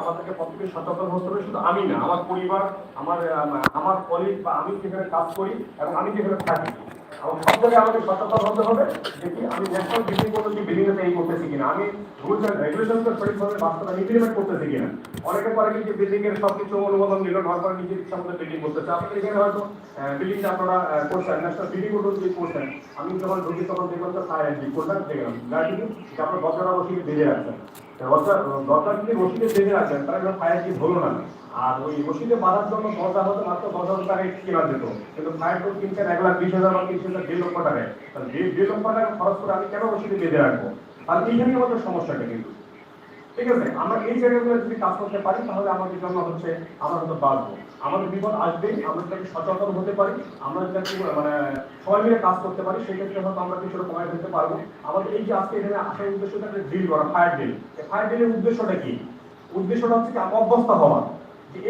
আমাদেরকে প্রত্যেকে সচেতন হতে হবে, শুধু আমি না, আমার পরিবার, আমার আমার কলিগ বা আমি যেখানে কাজ করি এবং আমি যেখানে থাকি। এবং সব জায়গায় আমাকে সচেতন হতে হবে যে কি আমি ন্যাশনাল বিল্ডিং পদ্ধতি বিল্ডিং এই করতেছি কিনা আমি রুলস অ্যান্ড রেগুলেশনকে সঠিকভাবে বাস্তবায়ন ইমপ্লিমেন্ট করতেছি কিনা অনেকে পরে কি যে বিল্ডিং এর সবকিছু অনুমোদন নিল নেওয়ার পরে নিজের ইচ্ছা মতো বিল্ডিং করতেছে আপনাদের এখানে হয়তো বিল্ডিংটা আপনারা আহ, করছেন ন্যাশনাল বিল্ডিং পদ্ধতি করছেন আমি যখন ঢুকি তখন দেখলাম তো ফায়ার এন্ট্রি করলাম দেখলাম গাড়ি যে আপনার দরজাটা রসিদে বেঁধে রাখছেন দরজা দরজা যদি রসিদে বেঁধে রাখেন তাহলে ফায়ার কি হলো না আর ওই রসিদে বাঁধার জন্য দরজা হতে, মাত্র দশ হাজার টাকায় কেনা যেত কিন্তু ফায়ার কোড কিনছেন এক লাখ বিশ হাজার বা তিরিশ হাজার দেড় লক্ষ টাকায় তাহলে দেড় দেড় লক্ষ টাকা খরচ করে আমি কেন রসিদে বেঁধে রাখব? আর এইখানেই আমাদের সমস্যাটা কিন্তু। ঠিক আছে, আমরা এই জায়গাগুলো যদি কাজ করতে পারি, তাহলে আমাদের জন্য হচ্ছে আমরা হয়তো বাঁচবো। আমাদের বিপদ আসবেই, আমরা যদি সচেতন হতে পারি, আমরা যদি মানে সবাই মিলে কাজ করতে পারি সেই ক্ষেত্রে হয়তো আমরা কিছুটা কমায় ফেলতে পারব। আমাদের এই যে আজকে এখানে আসার উদ্দেশ্যটা একটা ডিল করা ফায়ার ডিল ফায়ার ডিলের উদ্দেশ্যটা কি? উদ্দেশ্যটা হচ্ছে কি অভ্যস্ত হওয়া।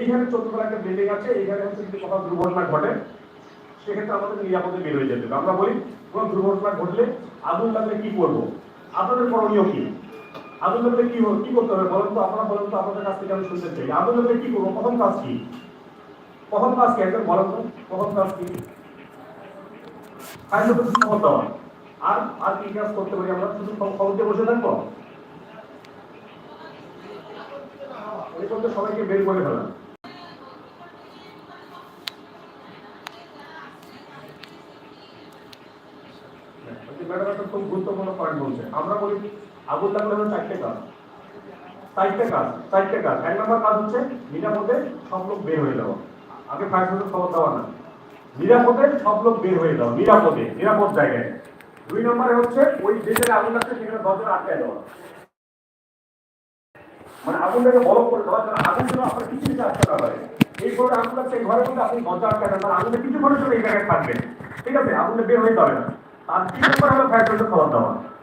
এইখানে চোদ্দ একটা বিল্ডিং আছে, এইখানে হচ্ছে যদি কোথাও দুর্ঘটনা ঘটে, সেক্ষেত্রে আমাদের নিরাপদে বের হয়ে যেতে আমরা বলি, কোনো দুর্ঘটনা ঘটলে আগুন লাগলে কি করব? আপনাদের করণীয় কি? আগুন লাগলে কি কি করতে হবে? বলেন তো, আপনারা বলেন তো, আপনাদের কাছ থেকে আমি শুনতে চাই। আগুন লাগলে কি করব? প্রথম কাজ কি? প্রথম কাজ কি? একজন বলেন তো, প্রথম কাজ কি? আর আর কি কাজ করতে পারি আমরা? শুধু খবর দিয়ে বসে থাকব? এই করতে সবাইকে বের করে ফেলা। নিরাপদে সব লোক বের হয়ে যাওয়া। আগে ফায়ার সার্ভিস খবর সব লোক বের হয়ে যাওয়া, নিরাপদে, নিরাপদ জায়গায়। দুই নম্বরে হচ্ছে ওই জায়গায় আগুন লাগছে, সেখানে দরজা আটকায় দেওয়া। মানে আগুনটাকে বলক করে দেওয়া জন্য আগুন যেন আপনার কিছু আটকে না পারে এই ঘরে আগুন লাগছে এই ঘরের মধ্যে আপনি মজা আটকে না মানে আগুনটা কিছু ঘরের জন্য এই জায়গায় থাকবেন ঠিক আছে, আগুনটা বের হয়ে যাবে না। আর তিন নম্বর হলো সার্ভিস খবর দেওয়া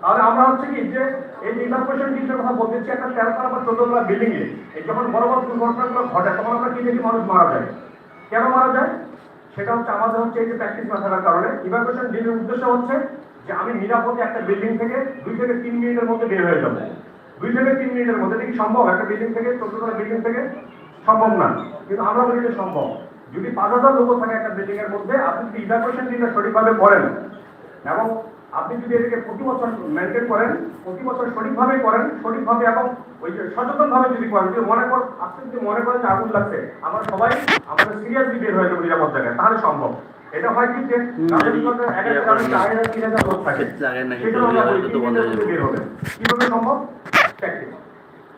তাহলে আমরা হচ্ছে কি যে এই যে ইনফরমেশন জিনিসের কথা বলতেছি, একটা তেরো তলা বা চোদ্দ তলা বিল্ডিং এ। যখন বড় বড় দুর্ঘটনাগুলো ঘটে, তখন আমরা কি দেখি মানুষ মারা যায়। কেন মারা যায়? সেটা হচ্ছে আমাদের হচ্ছে এই যে প্র্যাকটিস না থাকার কারণে ইভাকুয়েশন ডিলের উদ্দেশ্য হচ্ছে যে আমি নিরাপদে একটা বিল্ডিং থেকে দুই থেকে তিন মিনিটের মধ্যে বের হয়ে যাব। দুই থেকে তিন মিনিটের মধ্যে কি সম্ভব, একটা বিল্ডিং থেকে, চোদ্দ তলা বিল্ডিং থেকে সম্ভব না। কিন্তু আমরা বলি যে সম্ভব। যদি পাঁচ হাজার লোক থাকে একটা বিল্ডিং এর মধ্যে, আপনি যদি ইভাকুয়েশন ডিলটা সঠিকভাবে করেন, এবং আপনি যদি এটাকে প্রতি বছর মেনটেন করেন প্রতি বছর সঠিকভাবে করেন সঠিকভাবে এবং ওই যে সচেতনভাবে যদি করেন যদি মনে কর আপনি যদি মনে করেন যে আগুন লাগছে আমরা সবাই আমাদের সিরিয়াসলি বের হয়ে যাব নিরাপদ জায়গায় তাহলে সম্ভব। এটা হয় কি যে হবে। কীভাবে সম্ভব?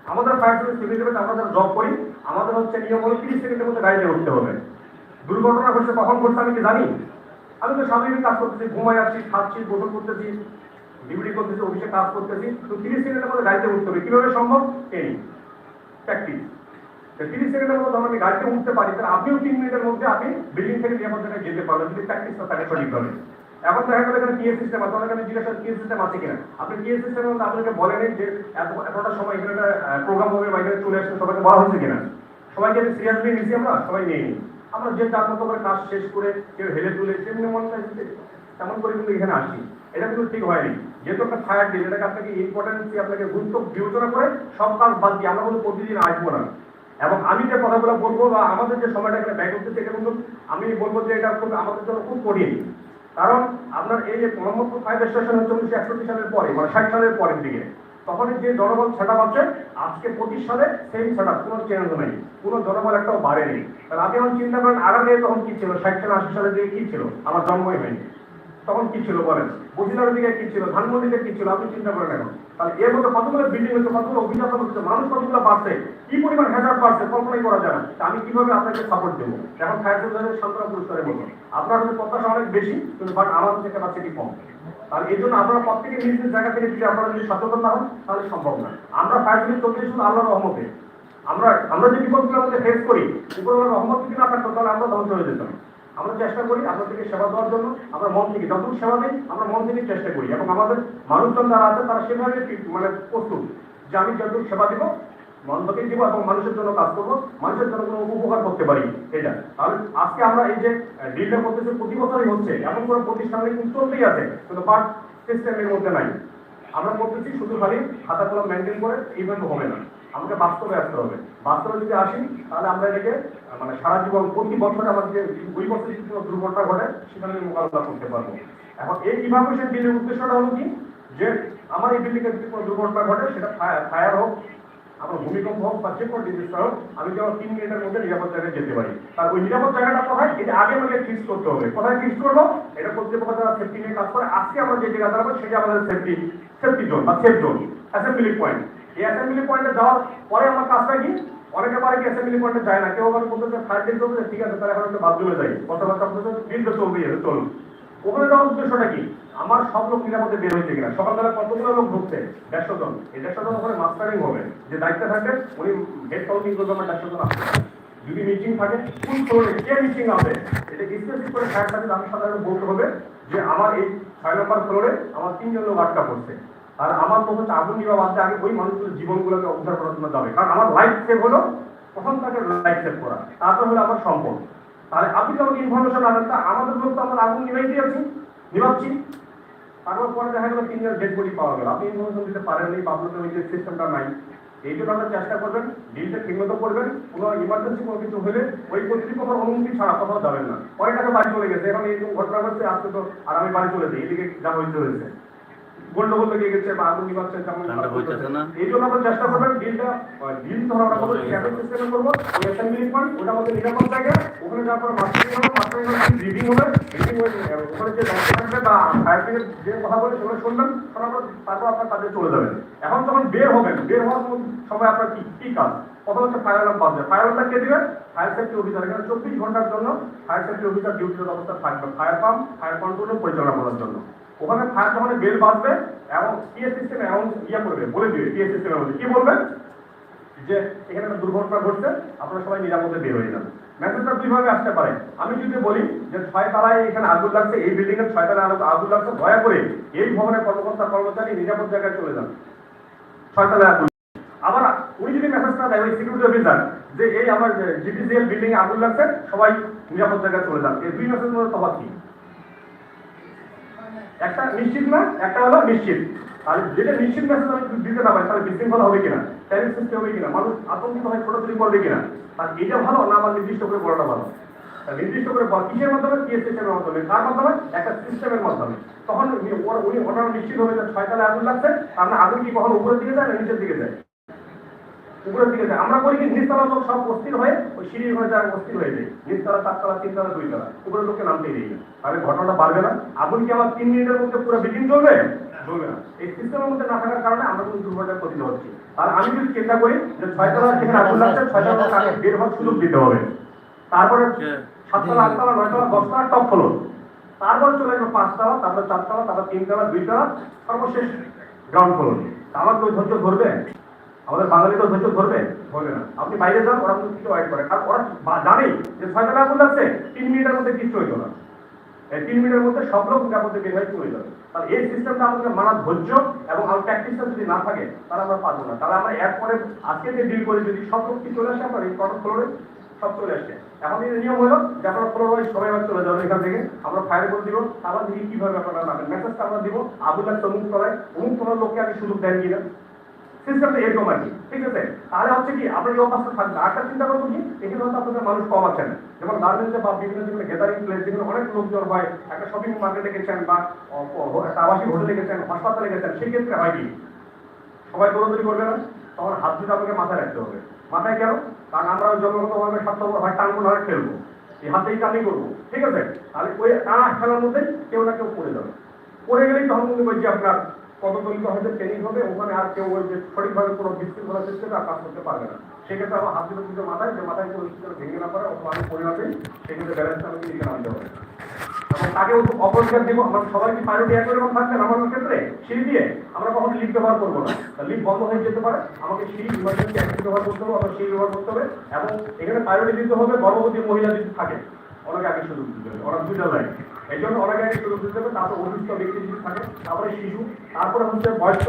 আমাদের ফায়ার সার্ভিস আমরা যারা জব করি আমাদের হচ্ছে নিয়ম হলো তিরিশ সেকেন্ডের মধ্যে গাড়িতে উঠতে হবে। দুর্ঘটনা ঘটছে কখন ঘটছে আমি কি জানি? আমি তো স্বাভাবিক কাজ করতেছি, ঘুমাই আসছি, খাচ্ছি, গোসল করতেছি, ডিউটি করতেছি, অফিসে কাজ করতেছি। তো তিরিশ সেকেন্ডের মধ্যে গাড়িতে উঠতে হবে। কীভাবে সম্ভব? ট্রেনিং প্র্যাকটিস তিরিশ সেকেন্ডের মধ্যে আমি গাড়িতে উঠতে পারি, তাহলে আপনিও তিন মিনিটের মধ্যে আপনি বিল্ডিং থেকে নিরাপদ জায়গায় যেতে পারবেন, যদি প্র্যাকটিসটা থাকে সঠিকভাবে। এখন দেখা গেল এখানে পিএস সিস্টেম আছে। অনেক জিজ্ঞাসা পিএস সিস্টেম আছে কিনা? আপনি পিএস সিস্টেমের মধ্যে আপনাকে বলেন যে এত, এতটা সময় এখানে একটা প্রোগ্রাম হবে, বা এখানে চলে আসবে সবাইকে বলা হচ্ছে কিনা? সবাইকে সিরিয়াসলি নিয়েছি আমরা? সবাই নিয়ে নিই আমরা যে যার মতো করে কাজ শেষ করে কেউ হেলে তুলে তেমনি মনে হয় তেমন করে কিন্তু এখানে আসি। এটা কিন্তু ঠিক হয়নি। যেহেতু একটা ফায়ার ডিল এটাকে আপনাকে ইম্পর্টেন্সি আপনাকে গুরুত্ব বিবেচনা করে সব কাজ বাদ দিয়ে আমরা কিন্তু প্রতিদিন আসব না। এবং আমি যে কথাগুলো বলব বা আমাদের যে সময়টা এখানে ব্যয় করতেছে, এটা কিন্তু আমি বলব যে এটা খুব আমাদের জন্য খুব কঠিন। কারণ আপনার এই যে মোহাম্মদপুর ফায়ার স্টেশন হচ্ছে উনিশশো একষট্টি সালের পরে মানে ষাট সালের পরের দিকে। তখন যে জনবল সেট আপ আছে, আজকে পঁচিশ সালে সেম সেট আপ কোনো চেঞ্জ নেই, কোনো জনবল একটাও বাড়েনি। তাহলে আপনি এখন চিন্তা করেন আগামী তখন কি ছিল? ষাট সালে, আশি সালে দিকে কি ছিল? আমার জন্মই হয়নি। তখন কি ছিল বলেন? বসিলার দিকে কি ছিল? ধানমন্ডিতে কি ছিল? আপনি চিন্তা করেন এখন। তাহলে এর মধ্যে কতগুলো বিল্ডিং হচ্ছে, কতগুলো অভিজাত হচ্ছে, মানুষ কতগুলো বাড়ছে কি পরিমাণ হ্যাজার্ড বাড়ছে কল্পনাই করা যায় না। আমি কীভাবে আপনাকে সাপোর্ট দেবো? এখন ফায়ার সার্ভিসের সান্ত্বনা পুরস্কারের মতো। আপনার প্রত্যাশা অনেক বেশি, কিন্তু বাট আমার থেকে ক্যাপাসিটি কম। আর এই জন্য আপনারা প্রত্যেকে নিজ নিজ জায়গা থেকে যদি আপনারা যদি সচেতন না হন, তাহলে সম্ভব না। আমরা ফায়ার সার্ভিস চলতে শুধু আল্লাহর রহমতে, আমরা আমরা যে বিপদগুলো আমাদের ফেস করি উপরওয়ালার রহমত যদি না থাকতো তাহলে আমরা ধ্বংস হয়ে যেতাম আমরা চেষ্টা করি আপনাদেরকে সেবা দেওয়ার জন্য, আমরা মন থেকে যতটুকু সেবা দিই আমরা মন থেকে চেষ্টা করি। এবং আমাদের মানুষজন যারা আছে, তারা সেভাবে মানে প্রস্তুত যে আমি যতটুকু সেবা দিব মন থেকে দিব এবং মানুষের জন্য কাজ করব, মানুষের জন্য কোনো উপকার করতে পারি। এটা তাহলে আজকে আমরা এই যে ডিলটা করতেছি, প্রতি বছরই হচ্ছে, এমন কোনো প্রতিষ্ঠানে কিন্তু চলতেই আছে, কিন্তু বাট সিস্টেমের মধ্যে নাই। আমরা করতেছি শুধু খালি খাতা কলম মেনটেন করে ইভেন্ট হবে না। আমাকে বাস্তবে আসতে হবে। বাস্তবে যদি আসি, তাহলে আমরা এটাকে মানে সারা জীবন, প্রতি বছরে আমাদের যে দুই বছর কোনো দুর্ঘটনা ঘটে, সেখানে আমি মোকাবিলা করতে পারব। এখন এই ইভাকুয়েশন বিলের উদ্দেশ্যটা হলো কি? যে, আমার এই বিল্ডিংয়ে যদি কোনো দুর্ঘটনা ঘটে, সেটা ফায়ার হোক আমার ভূমিকম্প হোক বা যে কোনো ডিজাস্টার হোক, আমি যেন তিন মিনিটের মধ্যে নিরাপদ জায়গায় যেতে পারি। আর ওই নিরাপদ জায়গাটা কোথায় এটা আগে আমাকে ফিক্স করতে হবে। কোথায় ফিক্স করব? এটা কর্তৃপক্ষ যারা সেফটি নিয়ে কাজ করে। আজকে আমরা যে জায়গা দাঁড়াবো, সেটা আমাদের সেফটি সেফটি জোন বা সেফ জোন অ্যাসেম্বলি পয়েন্ট এই অ্যাসেম্বলি পয়েন্টে যাওয়ার পরে আমার কাজটা কি? অনেকে পারে কি অ্যাসেম্বলি পয়েন্টে যায় না। কেউ আবার বলতে টেক চলবে ঠিক আছে, তাহলে এখন একটা বাথরুমে যাই। কথাবার্তা আপনাদের বিলটা চলবেই আছে চলুন যাওয়ার উদ্দেশ্যটা কি? আমার সব লোক নিরাপদে বের হয়েছে কিনা? সকালবেলা কতগুলো লোক ঢুকছে? দেড়শো জন। এই দেড়শো জন ওখানে মাস্টারিং হবে। যে দায়িত্বে থাকবে, উনি হেড কাউন্টিং করবে আমার দেড়শো জন আসবে। যদি মিটিং থাকে কোন ফ্লোরে কে মিটিং হবে? এটা স্পেসিফিক করে ফায়ার সার্ভিস আমি সাধারণত বলতে হবে যে আমার এই ছয় নম্বর ফ্লোরে আমার তিনজন লোক আটকা পড়ছে। আর আমার তো হচ্ছে আগুন নিবা বাদে আগে ওই মানুষগুলোর জীবনগুলোকে উদ্ধার করার জন্য যাবে। কারণ আমার লাইফ সেভ হলো, প্রথম তাকে লাইফ সেভ করা। তারপর হলো আমার সম্পদ। তাহলে আপনি তো আমাকে ইনফরমেশন আনেন, তা আমাদের লোক তো আমরা আগুন নিভাই দিয়েছি নিভাচ্ছি। তারপর পরে দেখা গেল তিনজন ডেড বডি পাওয়া গেল। আপনি ইনফরমেশন দিতে পারেননি বা আপনার ওই যে সিস্টেমটা নাই। এই জন্য আমরা চেষ্টা করবেন ডিলটা ঠিকমতো করবেন, কোনো ইমার্জেন্সি কোনো কিছু হলে ওই কর্তৃপক্ষের অনুমতি ছাড়া কোথাও যাবেন না। পরে টাকা বাড়ি চলে গেছে, এখন এই ঘটনা ঘটছে, আজকে তো আর আমি বাড়ি চলে যাই, এদিকে যা হয়েছে হয়েছে গন্ডগোল লেগে গেছে বা আগুন নিবাচ্ছে যেমন ঠান্ডা হইতেছে না? এই জন্য আমরা চেষ্টা করবেন ধরো আমরা করব ক্যাপের সিস্টেমে করব। ওই পয়েন্ট ওটা আমাদের নিরাপদ জায়গা ওখানে যাওয়ার পর মাস্টারিং হবে মাস্টারিং হবে। হবে হয়ে ওখানে যে থাকবে বা ফায়ার ব্রিগেড যে কথা বলে সেগুলো শুনবেন তারপর তারপর আপনার কাজে চলে যাবেন। এখন যখন বের হবেন বের হওয়ার সময় আপনার কি কি কাজ? প্রথম হচ্ছে ফায়ার অ্যালার্ম পাবে ফায়ার অ্যালার্মটা কে দিবেন ফায়ার সেফটি অফিসার এখানে চব্বিশ ঘণ্টার জন্য ফায়ার সেফটি অফিসার ডিউটির অবস্থা থাকবে। ফায়ার পাম্প ফায়ার কন্ট্রোল পরিচালনা করার জন্য। ওখানে ফায়ার যখন বেল বাজবে এবং পিএস সিস্টেম অ্যানাউন্স ইয়ে করবে, বলে দিবে পিএস সিস্টেম কি বলবে? যে এখানে একটা দুর্ঘটনা ঘটছে, আপনারা সবাই নিরাপদে বের হয়ে যান। মেসেজটা দুইভাবে আসতে পারে? আমি যদি বলি যে ছয় তলায় এখানে আগুন লাগছে, এই বিল্ডিং এর ছয় তলায় আগুন লাগছে, দয়া করে এই ভবনের কর্মকর্তা, কর্মচারী নিরাপদ জায়গায় চলে যান। ছয় তলায় আগুন। আবার উনি যদি মেসেজটা দেয়, ওই সিকিউরিটি অফিসার যে এই আমার জিপিসিএল বিল্ডিং এ আগুন লাগছে, সবাই নিরাপদ জায়গায় চলে যান। এই দুই মেসেজ মধ্যে তফাৎ কি? একটা নিশ্চিত না একটা হলো নিশ্চিত। আর যেটা নিশ্চিত মেসেজ আমি দিতে না পারি তাহলে বিশৃঙ্খলা হবে কিনা? ট্যারিফ সৃষ্টি হবে কিনা? মানুষ আতঙ্কিত ছোট ছোটাছুটি করবে কিনা আর এটা ভালো, না আমার নির্দিষ্ট করে বলাটা ভালো। নির্দিষ্ট করে কিসের মাধ্যমে? কি সিস্টেমের মাধ্যমে। তার মাধ্যমে? একটা সিস্টেমের মাধ্যমে। তখন উনি ওনারা নিশ্চিত হবে যে ছয় তালে আগুন লাগছে। আপনার আগুন কি কখন উপরের দিকে যায় না নিচের দিকে যায়? উপরের দিকে যায়। আমরা করি কি নিচতলা লোক সব অস্থির হয়ে ওই সিঁড়ির ঘরে যায় অস্থির হয়ে যায়। নিচতলা চারতলা তিনতলা দুইতলা। উপরের লোককে নামতেই দেয় না। তাহলে ঘটনাটা বাড়বে না। আগুন কি আমার তিন মিনিটের মধ্যে পুরো বিল্ডিং চলবে চলবে না। এই সিস্টেমের মধ্যে না থাকার কারণে আমরা কিন্তু দুর্ঘটনার ক্ষতি হচ্ছি। আর আমি যদি চিন্তা করি যে ছয়তলা আগুন লাগছে ছয়তলা আগে বের হওয়ার সুযোগ দিতে হবে। তারপরে সাততলা আটতলা নয়তলা দশতলা টপ ফ্লোর তারপর চলে আসবে পাঁচতলা তারপর চারতলা তারপর তিনতলা দুইতলা সর্বশেষ গ্রাউন্ড ফ্লোর আমার তো ধৈর্য ধরবে? আমাদের বাঙালি তো ধৈর্য ধরবে। ধরবে না। আপনি বাইরে যান ওরা কিন্তু কিছু ওয়াইট করে। কারণ ওরা জানেই যে ছয় টাকা আগুন লাগছে তিন মিনিটের মধ্যে কিছু হইতো না। এই তিন মিনিটের মধ্যে সব লোক নিরাপদে বের হয়ে চলে যাবে। তাহলে এই সিস্টেমটা আমাদের মানার ধৈর্য এবং আমার প্র্যাকটিসটা যদি না থাকে তাহলে আমরা পারব না। তাহলে আমরা এরপরে আজকে যে ডিল করে যদি সব লোক কি চলে আসে আপনার এই কটক ফ্লোরে সব চলে আসছে এখন এই নিয়ম হলো যে আপনারা ফ্লোর ওয়াইজ সবাই আবার চলে যাবেন এখান থেকে। আমরা ফায়ার করে দিব আবার দেখি কীভাবে আপনারা নামেন মেসেজটা আমরা দিব আবুল লাগছে অমুক তলায়। অমুক তলার লোককে আগে সুযোগ দেন কিনা। সিস্টেমটা এরকম আর কি ঠিক আছে? তাহলে হচ্ছে কি আপনার এই থাকবে আরেকটা চিন্তা করব কি, এখানে আপনাদের মানুষ কম আছেন। যেমন বা বিভিন্ন যেগুলো গ্যাদারিং প্লেস যেগুলো অনেক লোকজন হয়, একটা শপিং মার্কেটে গেছেন বা একটা আবাসিক হোটেলে গেছেন হাসপাতালে গেছেন, সেই ক্ষেত্রে হয় কি? সবাই দৌড়াদৌড়ি করবে না? তখন হাত দুটো আপনাকে মাথায় রাখতে হবে। মাথায় কেন? কারণ আমরা জন্মগতভাবে স্বার্থপর হয়, টানবো না, খেলব। এই হাতেই কাজই করব, ঠিক আছে? তাহলে ওই টানা খেলার মধ্যে কেউ না কেউ পড়ে যাবে। পড়ে গেলেই তখন আপনার পদতলিত হয়তো ট্রেনিং হবে ওখানে আর কেউ ওই যে সঠিকভাবে কোনো বিশৃঙ্খলা সিস্টেমে আর কাজ করতে পারবে না। সেক্ষেত্রে আমার হাত দিতে মাথায়, যে মাথায় কোনো যেন ভেঙে না পড়ে, অথবা আমি পরিমাপে সেক্ষেত্রে ব্যালেন্সটা আমাকে দিকে নামতে হবে এবং তাকে অপরিষ্কার দিব, আমরা সবাই কি প্রায়োরিটি একই রকম থাকবেন আমার ক্ষেত্রে? সিঁড়ি দিয়ে। আমরা কখনো লিফট ব্যবহার করব না। লিফট বন্ধ হয়ে যেতে পারে, আমাকে সিঁড়ি ইমার্জেন্সি ব্যবহার করতে হবে, অথবা সিঁড়ি ব্যবহার করতে হবে, এবং এখানে প্রায়োরিটি দিতে হবে গর্ভবতী মহিলা যদি থাকে। অনেক আগে সুযোগ দিতে হবে ওরা দুইটা লাইন এই জন্য অনেক আগে সুযোগ দিতে হবে, তারপর অসুস্থ ব্যক্তি যদি থাকে, তারপরে শিশু, তারপরে হচ্ছে বয়স্ক